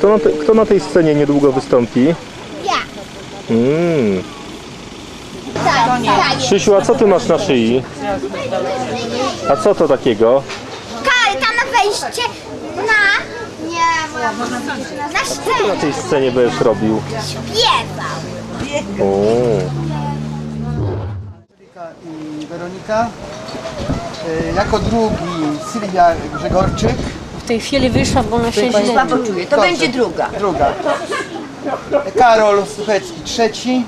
Kto na, te, kto na tej scenie niedługo wystąpi? Ja. Mm. Tak, tak. Krzysiu, a co ty masz na szyi? A co to takiego? Karta na wejście na... Nie, moja Na Na scenę. tej scenie będziesz robił? Śpiewał. O. Angelika i Weronika. E, Jako drugi Sylwia Grzegorczyk. W tej chwili wyszła, bo ona się źle Słabo czuję. To będzie druga. Druga. Karol Suchecki trzeci.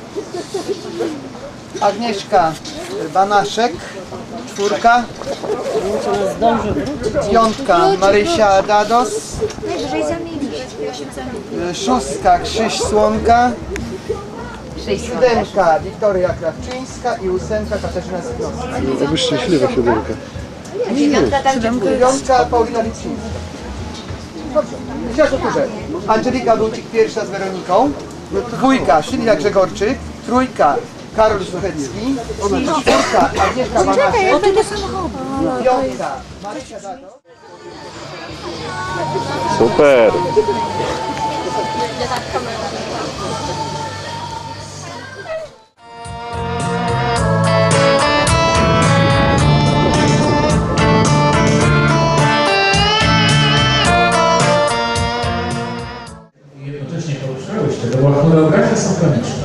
Agnieszka Banaszek czwórka. Piątka Marysia Dados. E, Szóstka Krzyś Słonka. Siódemka Wiktoria Krawczyńska i ósemka Katarzyna Sygnowska. Oby szczęśliwa siódemka. Dziewiątka tam gdzie Dziewiątka Paulina Lipczyńska. Dobrze. Teraz powtórzę. Angelika Wójcik pierwsza z Weroniką. Dwójka Sylwia Grzegorczyk. Trójka Karol Suchecki. Czwórka Agnieszka Banaszek. Piątka Marysia Dato. Super. Się, to była choreografia symfoniczna.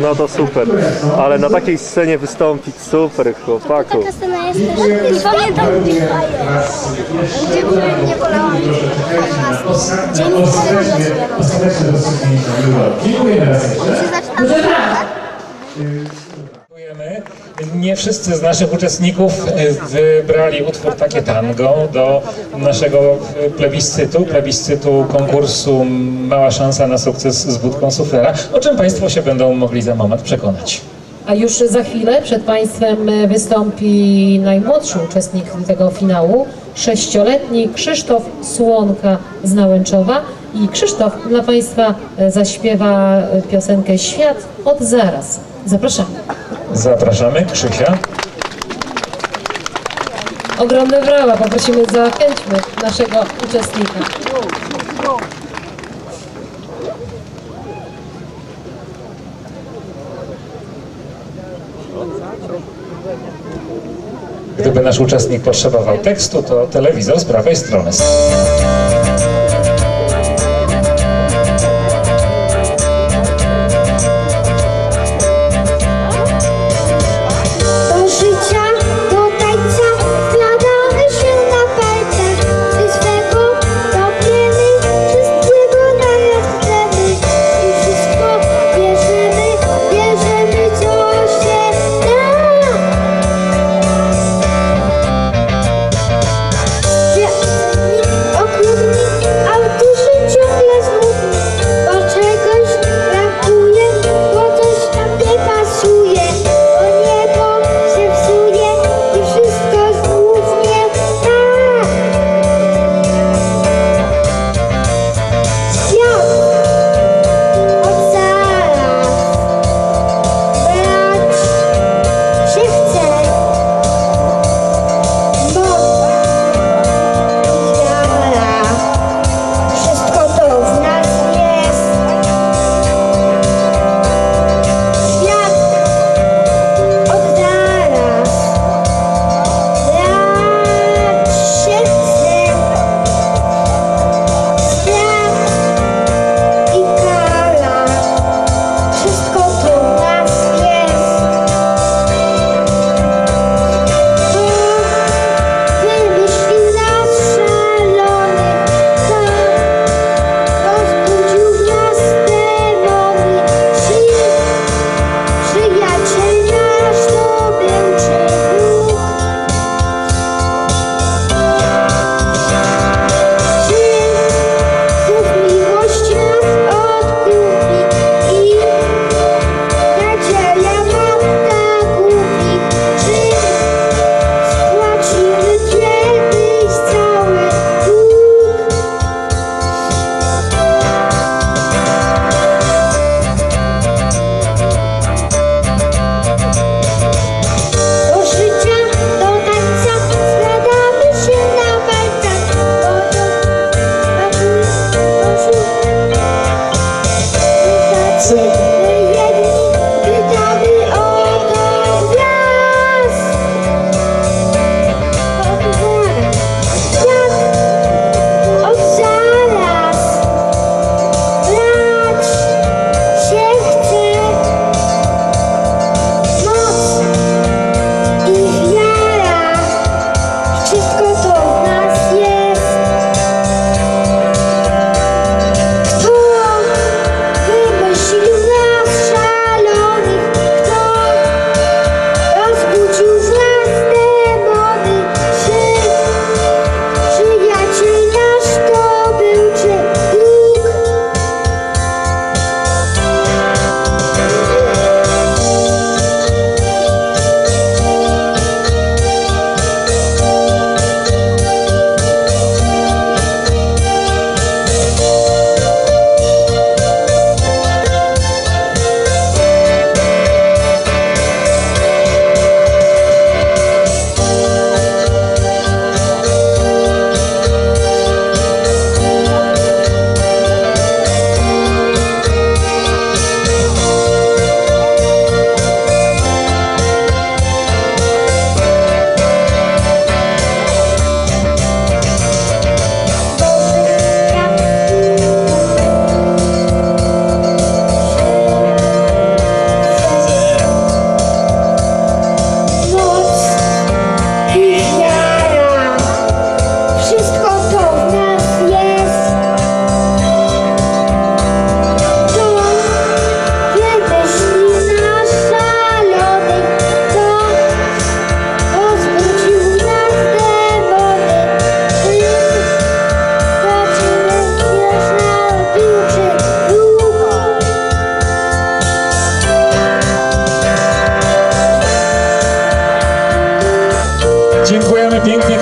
No to super. Ale na takiej scenie wystąpić super chłopaku. Taka scena jest też... I pamiętam, gdzie nie wolałam. Dzień Ostateczne rozstrzygnięcie było. Dziękujemy raz jeszcze. Zaczynam Dziękujemy. Nie wszyscy z naszych uczestników y, wybrali utwór Takie Tango do naszego y, plebiscytu, plebiscytu konkursu Mała szansa na sukces z budką suflera, o czym Państwo się będą mogli za moment przekonać. A już za chwilę przed Państwem e, wystąpi najmłodszy uczestnik tego finału, sześcioletni Krzysztof Słonka z Nałęczowa. I Krzysztof dla Państwa zaśpiewa piosenkę Świat od zaraz. Zapraszamy. Zapraszamy, Krzysia. Ogromne brawa, poprosimy, zachęćmy naszego uczestnika. Gdyby nasz uczestnik potrzebował tekstu, to telewizor z prawej strony. открыто.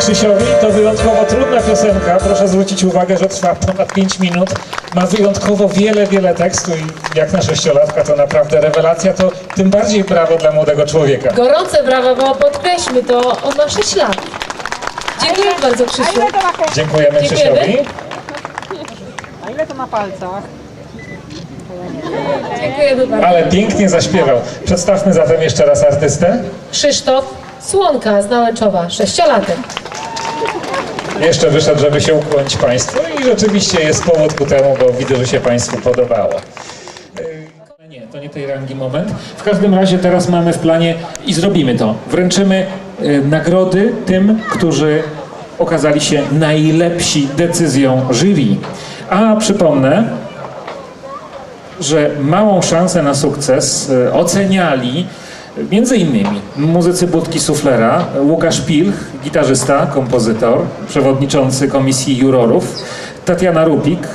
Krzysiowi. To wyjątkowo trudna piosenka. Proszę zwrócić uwagę, że trwa ponad 5 minut. Ma wyjątkowo wiele, wiele tekstu i jak na sześciolatka to naprawdę rewelacja. To tym bardziej brawo dla młodego człowieka. Gorące brawa, bo podkreślmy to, on ma 6 lat. Dziękuję bardzo Krzysiu. Dziękujemy Dziękujemy. Krzysiowi. A ile to na palcach? Dziękujemy bardzo. Ale pięknie zaśpiewał. Przedstawmy zatem jeszcze raz artystę. Krzysztof Słonka z Nałęczowa, sześciolatek. Jeszcze wyszedł, żeby się ukłonić Państwu i rzeczywiście jest powód ku temu, bo widzę, że się Państwu podobało. Yy, Nie, to nie tej rangi moment. W każdym razie teraz mamy w planie i zrobimy to. Wręczymy yy, nagrody tym, którzy okazali się najlepsi decyzją jury. A przypomnę, że małą szansę na sukces e, oceniali między innymi muzycy Budki Suflera, Łukasz Pilch, gitarzysta, kompozytor, przewodniczący komisji jurorów, Tatiana Rupik,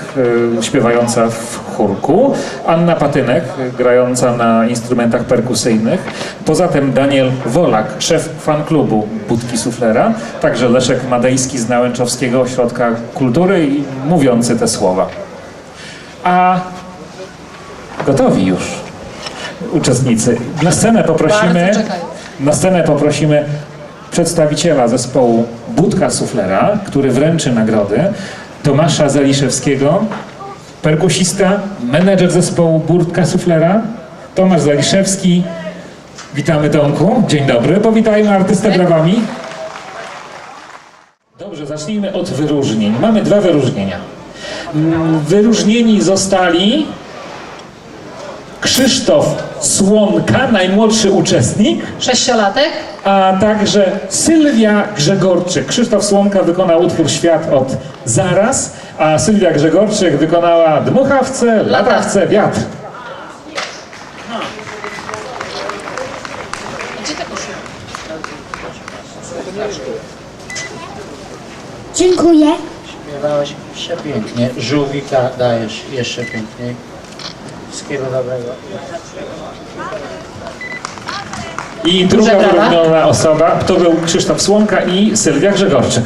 e, śpiewająca w chórku, Anna Patynek, grająca na instrumentach perkusyjnych, poza tym Daniel Wolak, szef fanklubu Budki Suflera, także Leszek Madejski z Nałęczowskiego Ośrodka Kultury i mówiący te słowa. A Gotowi już uczestnicy. Na scenę poprosimy, na scenę poprosimy przedstawiciela zespołu Budka Suflera, który wręczy nagrody, Tomasza Zaliszewskiego, perkusista, menedżer zespołu Budka Suflera, Tomasz Zaliszewski. Witamy Tomku, dzień dobry. Powitajmy artystę brawami. Dobrze, zacznijmy od wyróżnień. Mamy dwa wyróżnienia. Mm, Wyróżnieni zostali Krzysztof Słonka, najmłodszy uczestnik, Sześciolatek? a także Sylwia Grzegorczyk. Krzysztof Słonka wykonał utwór Świat od Zaraz, a Sylwia Grzegorczyk wykonała Dmuchawce, Latawce, Wiatr. Dziękuję. Śpiewałaś przepięknie. Żółwika dajesz jeszcze piękniej. Wszystkiego dobrego. I druga wyróżniona osoba to był Krzysztof Słonka i Sylwia Grzegorczyk.